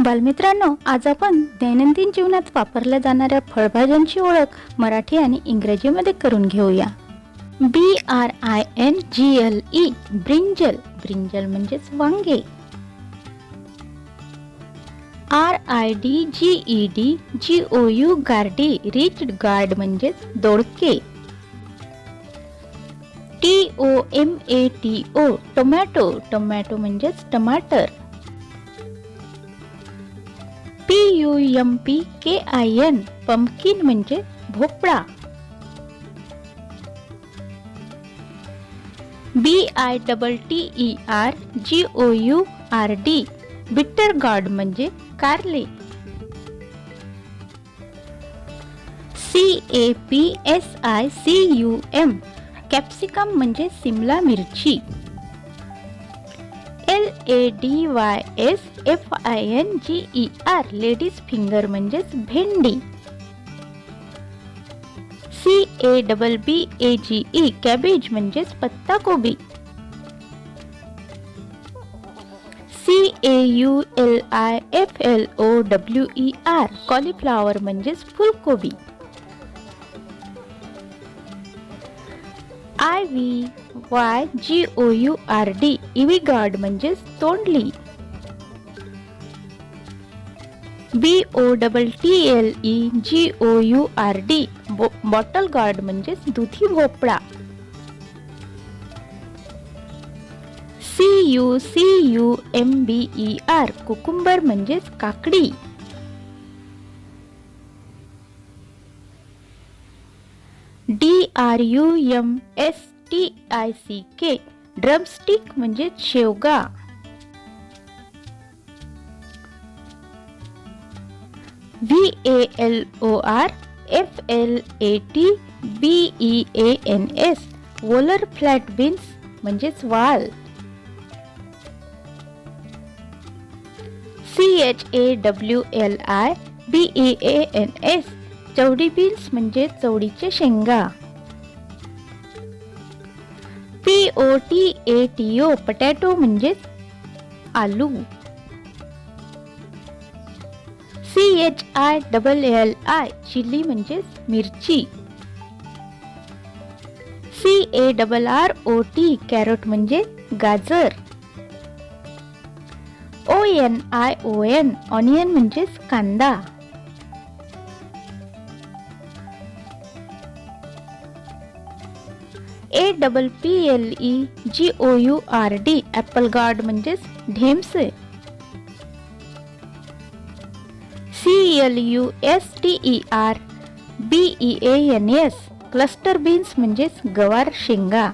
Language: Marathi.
बालमित्रांनो आज आपण दैनंदिन जीवनात वापरल्या जाणाऱ्या फळभाज्यांची ओळख मराठी आणि इंग्रजीमध्ये करून घेऊया. B R I N G L E brinjal. Brinjal म्हणजेच वांगे. R I D G E D G O U gourd ridge gourd म्हणजेच दोडके. T O M A T O tomato. Tomato म्हणजेच टमाटर. U M P K I N pumpkin म्हणजे भोपळा. B I double T E R G O U R D bitter gourd म्हणजे कारले. C A P S I C U M capsicum म्हणजे सिमला मिरची. L A D Y S F I N G E R ladies finger म्हणजेच भेंडी. C A double B A G E cabbage म्हणजेच पत्ताकोबी. C A U L I F L O W E R cauliflower म्हणजेच फुलकोबी. I V Y G O U R D ivy gourd म्हणजेच तोंडली. B O double T L E G O U R D bottle gourd म्हणजेच दुधी भोपळा. C U C U M B E R cucumber म्हणजेच काकडी. D R U M S T I C K drumstick म्हणजेच शेवगा. V A L O R F L A T B E A N S valor flat beans म्हणजेच वाल. C H A W L I B E A N S chawli beans म्हणजे चवडीचे शेंगा. P O T A T O potato म्हणजेच आलू. C H I double L I chilli म्हणजेच मिरची. C A double R O T carrot म्हणजे गाजर. O N I O N onion म्हणजेच कांदा. A double P L E G O U R D apple gourd म्हणजेच ढेमसे. C L U S T E R B E A N S cluster beans म्हणजेच गवार शेंगा.